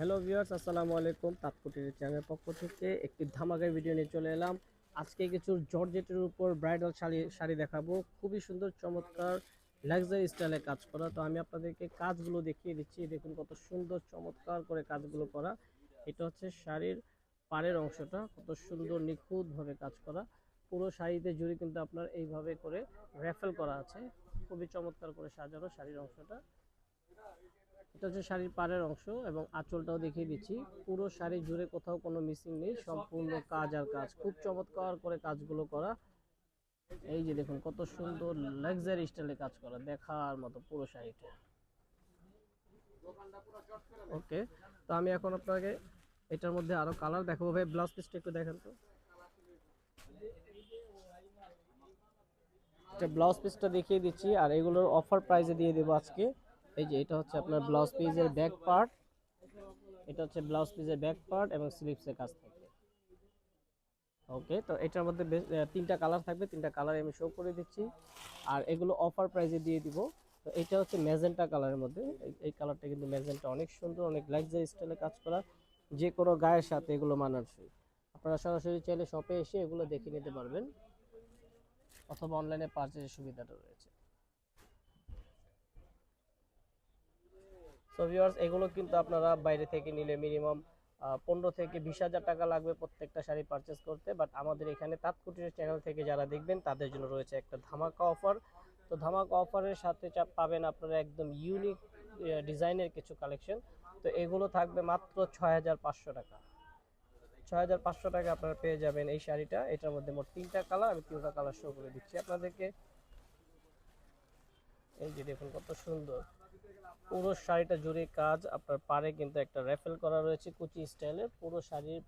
Hello viewers, আসসালামু আলাইকুম। তাৎকুটির চ্যানেলের পক্ষ থেকে একটি ধামাকার ভিডিও নিয়ে চলে এলাম। আজকে কিছু জর্জেটের উপর ব্রাইডাল শাড়ি শাড়ি দেখাবো। খুবই সুন্দর, চমৎকার লাক্সারি স্টাইলে কাজ করা। তো আমি আপনাদেরকে কাজগুলো দেখিয়ে দিচ্ছি। দেখুন কত সুন্দর, চমৎকার করে কাজগুলো করা। এটা হচ্ছে শাড়ির পাড়ের অংশটা। কত সুন্দর, নিখুঁতভাবে কাজ করা। পুরো শাড়িতে জুড়ে কিন্তু আপনার এইভাবে করে র্যাফেল করা আছে। খুবই চমৎকার করে সাজানো শাড়ির অংশটা। এটা হচ্ছে শাড়ির পাড়ের অংশ এবং আঁচলটাও দেখিয়ে দিচ্ছি। পুরো শাড়ি জুড়ে কোথাও কোনো মিসিং নেই, সম্পূর্ণ কাজ আর কাজ। খুব চমৎকার করে কাজগুলো করা। এই যে দেখুন, কত সুন্দর লাক্সারি স্টাইলে কাজ করা। দেখার মতো পুরো শাড়িটা। ওকে, তো আমি এখন আপনাকে এটার মধ্যে আরও কালার দেখাবো। ভাই ব্লাউজ পিসটা একটু দেখেন তো। এটা ব্লাউজ পিসটা দেখিয়ে দিচ্ছি আর এগুলোর অফার প্রাইসে দিয়ে দেবো আজকে। এই যে এটা হচ্ছে আপনার ব্লাউজ পিসের ব্যাক পার্ট এটা হচ্ছে ব্লাউজ পিসের ব্যাক পার্ট এবং স্লিভসের কাজ থাকবে ওকে তো এটার মধ্যে তিনটা কালার থাকবে, তিনটা কালার আমি শো করে দিচ্ছি। আর এগুলো অফার প্রাইজে দিয়ে দিব। তো এটা হচ্ছে ম্যাজেন্টা কালারের মধ্যে। এই- এই কালারটা কিন্তু ম্যাজেন্টা অনেক সুন্দর, অনেক লাক্সারি স্টাইলে কাজ করা। যে কোনো গায়ের সাথে এগুলো মানানসই। আপনারা সরাসরি চাইলে শপে এসে এগুলো দেখে নিতে পারবেন। অথবা অনলাইনে পারচেজের সুবিধাটা রয়েছে। সো ভিউয়ার্স এগুলো কিন্তু আপনারা বাইরে থেকে নিলে মিনিমাম পনেরো থেকে বিশ হাজার টাকা লাগবে প্রত্যেকটা শাড়ি পারচেস করতে। বাট আমাদের এখানে তাৎকুটির চ্যানেল থেকে যারা দেখবেন, তাদের জন্য রয়েছে একটা ধামাকা অফার তো ধামাকা অফারের সাথে পাবেন আপনারা একদম ইউনিক ডিজাইনের কিছু কালেকশন তো এগুলো থাকবে মাত্র ছয় হাজার পাঁচশো টাকা। ছয় হাজার পাঁচশো টাকা আপনারা পেয়ে যাবেন এই শাড়িটা। এটার মধ্যে মোট তিনটা কালার আমি তিনটা কালার শো করে দিচ্ছি আপনাদেরকে। এই যে দেখুন কত সুন্দর। পুরো শাড়িটা জুড়ে কাজ, আপনার পাড়ে কিন্তু একটা র্যাফেল করা রয়েছে কুচি স্টাইলে পুরো শাড়ির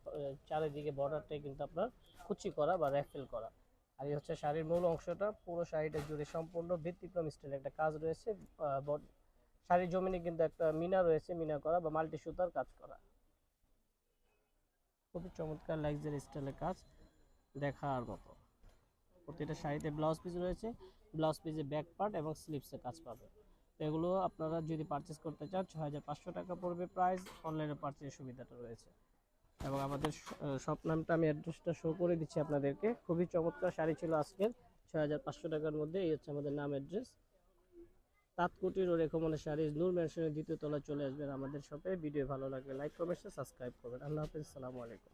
চারিদিকে বর্ডারটাই কিন্তু আপনার কুচি করা বা র্যাফেল করা। আর এই হচ্ছে শাড়ির মূল অংশটা, পুরো শাড়িটা জুড়ে সম্পূর্ণ ব্যতিক্রম স্টাইলের একটা কাজ রয়েছে শাড়ির জমিনে কিন্তু একটা মিনা রয়েছে, মিনা করা বা মাল্টি সুতার কাজ করা। খুবই চমৎকার লাক্সারি স্টাইলের কাজ দেখার মতো। প্রতিটা শাড়িতে ব্লাউজ পিস রয়েছে, ব্লাউজ পিসে ব্যাক পার্ট এবং স্লিভসের কাজ পাবে। তো এগুলো আপনারা যদি পারচেস করতে চান পাঁচশো টাকা পড়বে প্রাইস অনলাইনে পারচেসের সুবিধাটা রয়েছে। এবং আমাদের শপ নামটা আমি অ্যাড্রেসটা শো করে দিচ্ছি আপনাদেরকে। খুবই চমৎকার শাড়ি ছিল আজকের পাঁচশো টাকার মধ্যে, এই হচ্ছে আমাদের নাম অ্যাড্রেস তাঁতকুটির ও রেখমনের শাড়ি নূর ম্যানশনের দ্বিতীয় তলায় চলে আসবেন আমাদের শপে ভিডিও ভালো লাগলে লাইক কমেন্ট সাবস্ক্রাইব করবেন। আল্লাহ হাফিজ সালামু আলাইকুম।